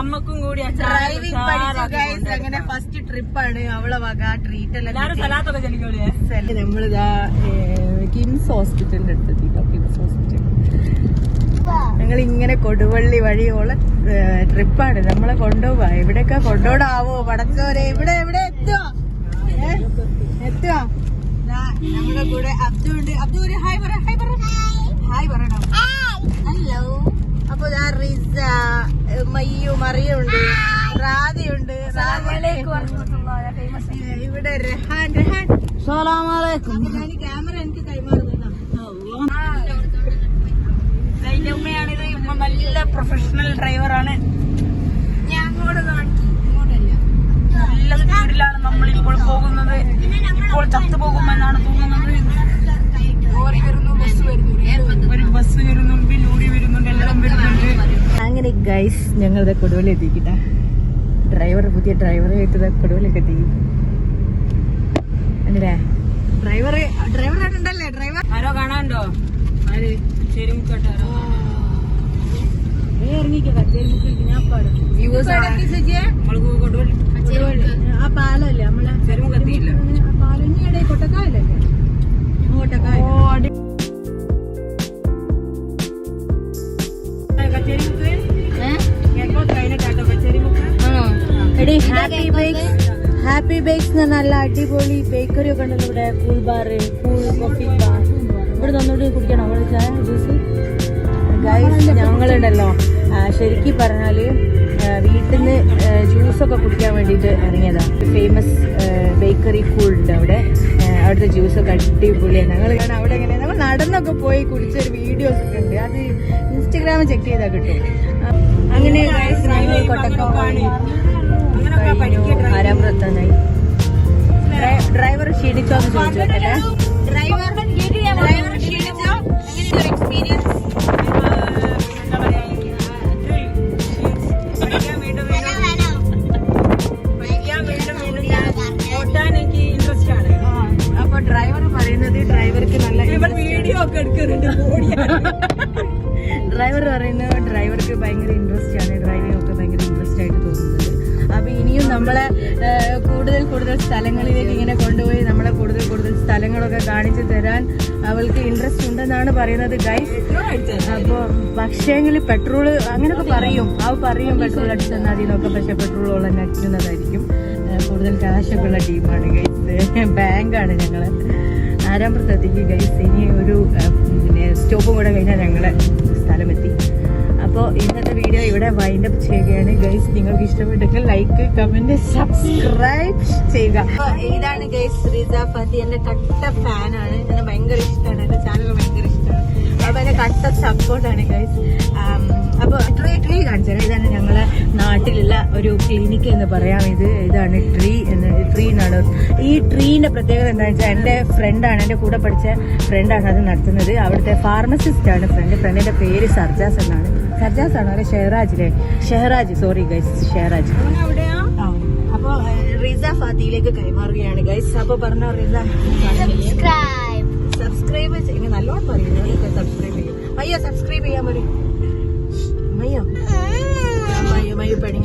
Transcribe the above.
അമ്മക്കും കൂടി ഡ്രൈവിംഗ് അങ്ങനെ ഫസ്റ്റ് ട്രിപ്പാണ് അവളെ വക ട്രീറ്റ് എല്ലാം എല്ലാരും സ്ഥലത്തൊക്കെ ചെല്ലിക്കോളിയെ കിട്ടി. നമ്മളിതാ കിംസ് ഹോസ്പിറ്റലിന്റെ അടുത്തെത്തിട്ടോ കിംസ് ഹോസ്പിറ്റൽ. ഞങ്ങൾ ഇങ്ങനെ കൊടുവള്ളി വഴിയുള്ള ട്രിപ്പാണ് നമ്മളെ കൊണ്ടുപോവാ. എവിടെയൊക്കെ കൊണ്ടോടാവോ പടച്ചോരെ ഇവിടെ എവിടെ എത്തുവോ? ദാ നമ്മുടെ കൂടെ അബ്ദു ഉണ്ട്. അബ്ദു ഒരു ഹായ് പറ ഹായ് പറ. ഏ, മയ്യു മറിയുണ്ട് റാദിയുണ്ട് ഇവിടെ രഹാൻ രഹാൻ അപ്പൊ ഞാൻ ക്യാമറ എനിക്ക് കൈമാറുന്നു അതിന്റെ ഉമ്മയാണിത് ഉമ്മ നല്ല പ്രൊഫഷണൽ ഡ്രൈവറാണ് ഗൈസ് ഞങ്ങളുടെ കൊടുവള്ളി എത്തിക്കിട്ട ഡ്രൈവർ പുതിയ ഡ്രൈവറെ ആയിട്ട് കൊടുവള്ളിയൊക്കെ എത്തി. അല്ലേ? ഡ്രൈവർ ഡ്രൈവർ ആയിട്ടുണ്ടല്ലേ? ഡ്രൈവർ ആരോ കാണാണ്ടോ ആര്? ചെരുമുക്കട്ടെ ആ പാലല്ലേ നമ്മളെ? ചെരുമുക്കെത്തിയില്ല എടി ഹാപ്പി ബേക്സ് ഹാപ്പി ബേക്സ് എന്ന് നല്ല അടിപൊളി ബേക്കറി ഒക്കെ ഉണ്ടല്ലോ ഇവിടെ. Cool bar cool coffee bar ഇവിടെ തന്നോട്ട് കുടിക്കണം. അവിടെ ചായ ജ്യൂസ് ഗൈസ് ഞങ്ങളുണ്ടല്ലോ. ശരിക്കും പറഞ്ഞാൽ വീട്ടിൽ നിന്ന് ജ്യൂസൊക്കെ കുടിക്കാൻ വേണ്ടിയിട്ട് ഇറങ്ങിയതാണ് ഫേമസ് ബേക്കറി കൂൾ അവിടെ. അവിടുത്തെ ജ്യൂസൊക്കെ അടിപൊളിയാണ് ഞങ്ങൾ അവിടെ എങ്ങനെ നമ്മൾ നടന്നൊക്കെ പോയി കുടിച്ചൊരു വീഡിയോസ് ഒക്കെ ഉണ്ട്. അത് ഇൻസ്റ്റഗ്രാമിൽ ചെക്ക് ചെയ്താൽ കിട്ടും. അങ്ങനെ കൊട്ടക്കോ കൊട്ടക്കാണി ആരാമൃത്താനായി ഡ്രൈവർ ക്ഷീണിച്ചോ? ആണ്. അപ്പൊ ഡ്രൈവർ പറയുന്നത് ഡ്രൈവർക്ക് നല്ല വീഡിയോ ഒക്കെ എടുക്കുന്നുണ്ട് ഡ്രൈവർ പറയുന്നത് ഡ്രൈവർക്ക് ഭയങ്കര ഇൻട്രസ്റ്റ് ആണ്. നമ്മളെ കൂടുതൽ കൂടുതൽ സ്ഥലങ്ങളിലേക്ക് ഇങ്ങനെ കൊണ്ടുപോയി നമ്മളെ കൂടുതൽ കൂടുതൽ സ്ഥലങ്ങളൊക്കെ കാണിച്ചു തരാൻ അവൾക്ക് ഇൻട്രസ്റ്റ് ഉണ്ടെന്നാണ് പറയുന്നത് ഗൈസ് പക്ഷേ പക്ഷേങ്കിൽ പെട്രോൾ അങ്ങനെയൊക്കെ പറയും. അവ പറയും പെട്രോൾ അടിച്ചു തന്നാൽ മതി എന്നൊക്കെ. പക്ഷെ പെട്രോൾ ഉള്ള അടിക്കുന്നതായിരിക്കും കൂടുതൽ കാശൊക്കെ ഉള്ള ടീമാണ് ഗൈസ് ബാങ്കാണ് ഞങ്ങൾ ആരാമ്പ്രത്തെത്തിക്ക് ഗൈസ് ഇനി ഒരു സ്റ്റോപ്പും കൂടെ കഴിഞ്ഞാൽ ഞങ്ങളെ സ്ഥലമെത്തി. അപ്പോൾ ഇന്നത്തെ വീഡിയോ ഇവിടെ വൈൻഡ് അപ്പ് ചെയ്യുകയാണ്. ഗൈസ് നിങ്ങൾക്ക് ഇഷ്ടപ്പെട്ടെങ്കിൽ ലൈക്ക് കമന്റ് സബ്സ്ക്രൈബ് ചെയ്യുക. ഇതാണ് ഗൈസ് റിസ ഫതി എന്റെ കട്ട ഫാനാണ് എന്നെ ഭയങ്കര ഇഷ്ടമാണ് എന്റെ ചാനൽ ഭയങ്കര ഇഷ്ടമാണ് അപ്പൊ എന്റെ കട്ട സപ്പോർട്ടാണ് ഗൈസ് അപ്പൊ ട്രീ ട്രീ കാണിച്ചാൽ ഇതാണ് ഞങ്ങളെ നാട്ടിലുള്ള ഒരു ക്ലിനിക്ക് എന്ന് പറയാം. ഇത് ഇതാണ് ട്രീ എന്ന് ട്രീ എന്നാണ് ഈ ട്രീന്റെ പ്രത്യേകത എന്താണെന്ന് വെച്ചാൽ എന്റെ ഫ്രണ്ടാണ് എന്റെ കൂടെ പഠിച്ച ഫ്രണ്ടാണ് അത് നടത്തുന്നത്. അവിടുത്തെ ഫാർമസിസ്റ്റ് ആണ് ഫ്രണ്ട് ഫ്രണ്ടിന്റെ പേര് സർജാസ് എന്നാണ്. സർജാസ് ആണോ അല്ലെ ഷെഹറാജിലെ. Sheharaj sorry guys Sheharaj. അപ്പൊ റിസ ഫാത്തിയിലേക്ക് കൈമാറുകയാണ് ഗൈസ് അപ്പൊ പറഞ്ഞോ റിസ സബ്സ്ക്രൈബ് ചെയ്യുക നല്ലോണം പറയുന്നത് സബ്സ്ക്രൈബ് ചെയ്യും. അയ്യോ സബ്സ്ക്രൈബ് ചെയ്യാൻ പറയും. മയ്യോ? മയ്യോ മയ്യോ പടിഞ്ഞ